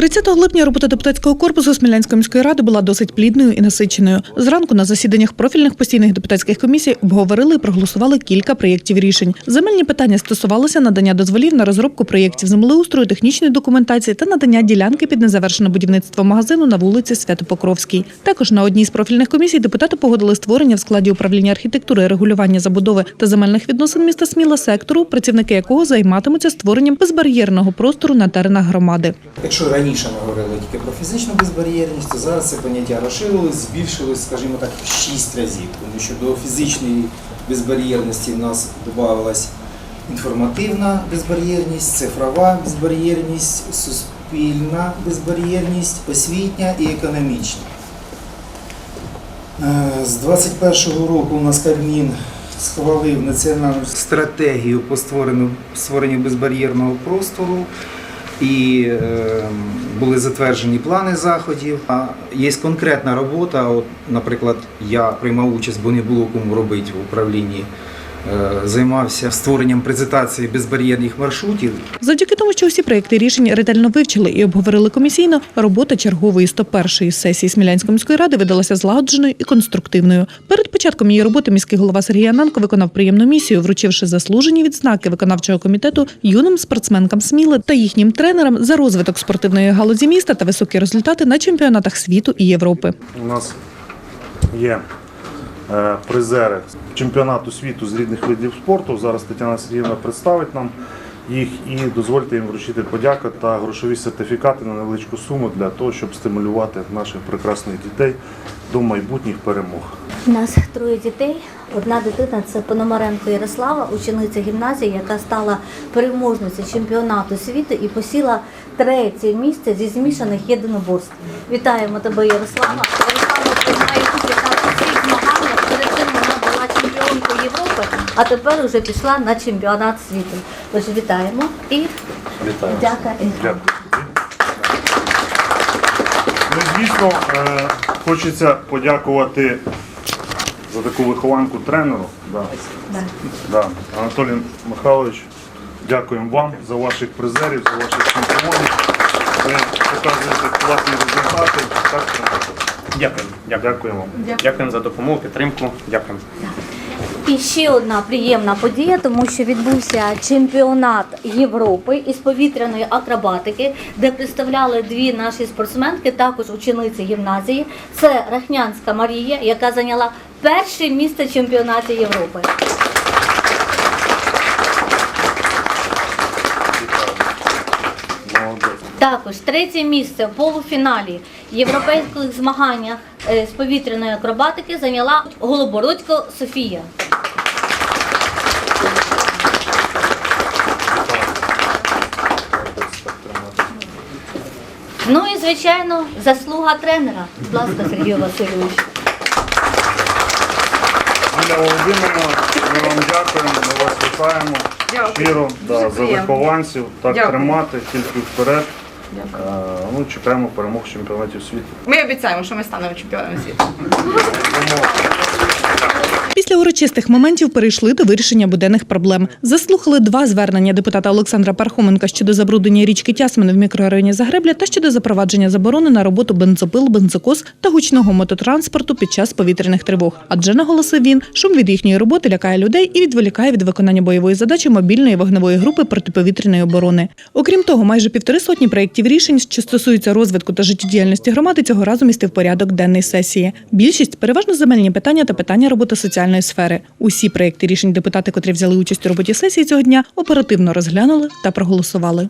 30 липня робота депутатського корпусу Смілянської міської ради була досить плідною і насиченою. Зранку на засіданнях профільних постійних депутатських комісій обговорили і проголосували кілька проєктів рішень. Земельні питання стосувалися надання дозволів на розробку проєктів землеустрою, технічної документації та надання ділянки під незавершене будівництво магазину на вулиці Святопокровській. Також на одній з профільних комісій депутати погодили створення в складі управління архітектури, регулювання забудови та земельних відносин міста Сміла сектору, працівники якого займатимуться створенням безбар'єрного простору на теренах громади. Якщо ми говорили тільки про фізичну безбар'єрність, то зараз це поняття розширилось, збільшилось, скажімо так, в 6 разів, тому що до фізичної безбар'єрності в нас додавалась інформативна безбар'єрність, цифрова безбар'єрність, суспільна безбар'єрність, освітня і економічна. Е, З 21-го року у нас Кабмін схвалив національну стратегію по створенню, створенню безбар'єрного простору і е, були затверджені плани заходів. А є конкретна робота. От, наприклад, я приймав участь, бо не було кому робити в управлінні. Е, Займався створенням презентації безбар'єрних маршрутів. Завдяки тому, що усі проекти рішень ретельно вивчили і обговорили комісійно, робота чергової 101-ї сесії Смілянської міської ради видалася злагодженою і конструктивною. Перед початком її роботи міський голова Сергій Ананко виконав приємну місію, вручивши заслужені відзнаки виконавчого комітету юним спортсменкам Сміли та їхнім тренерам за розвиток спортивної галузі міста та високі результати на чемпіонатах світу і Європи. У нас є призери чемпіонату світу з різних видів спорту. Зараз Тетяна Сергіївна представить нам їх і дозвольте їм вручити подяку та грошові сертифікати на невеличку суму для того, щоб стимулювати наших прекрасних дітей до майбутніх перемог. У нас троє дітей. Одна дитина це Пономаренко Ярослава, учениця гімназії, яка стала переможницею чемпіонату світу і посіла третє місце зі змішаних єдиноборств. Вітаємо тебе, Ярослава. Ярослава приймає участь на всіх змаганнях. Перед цим вона була чемпіонкою Європи, а тепер вже пішла на чемпіонат світу. Тож вітаємо і Вітаю. дяка. Дякую. Ну, звісно, е, хочеться подякувати за таку вихованку тренеру. Да. Да. Да. Анатолій Михайлович, дякуємо вам за ваших призерів, за ваших чемпіонів. Ви показуєте класні результати. Так, Дякую. Дякую. Дякуємо вам. Дякуємо за допомогу, підтримку. Дякую. І ще одна приємна подія, тому що відбувся чемпіонат Європи із повітряної акробатики, де представляли дві наші спортсменки, також учениці гімназії. Це Рахнянська Марія, яка зайняла перше місце в чемпіонаті Європи. Також третє місце в полуфіналі європейських змаганнях е, з повітряної акробатики зайняла Голобородько Софія. Молодець, так тримати. Ну і звичайно, заслуга тренера. Будь ласка, Сергій Васильович. Юля Володимирівна, ми вам дякуємо, ми вас вітаємо. Дякую. Щиро да, за вихованців, так Дякую. тримати, тільки вперед. Дякую. Е, ну, чекаємо перемог чемпіонатів світу. Ми обіцяємо, що ми станемо чемпіонами світу. Після урочистих моментів перейшли до вирішення буденних проблем. Заслухали два звернення депутата Олександра Пархоменка щодо забруднення річки Тясмин в мікрорайоні Загребля та щодо запровадження заборони на роботу бензопил, бензокос та гучного мототранспорту під час повітряних тривог. Адже наголосив він, шум від їхньої роботи лякає людей і відволікає від виконання бойової задачі мобільної вогневої групи протиповітряної оборони. Окрім того, майже півтори сотні проєктів рішень, що стосуються розвитку та життєдіяльності громади, цього разу містив порядок денний сесії. Більшість переважно земельні питання та питання роботи соціальної сфери. Усі проєкти рішень депутати, котрі взяли участь у роботі сесії цього дня, оперативно розглянули та проголосували.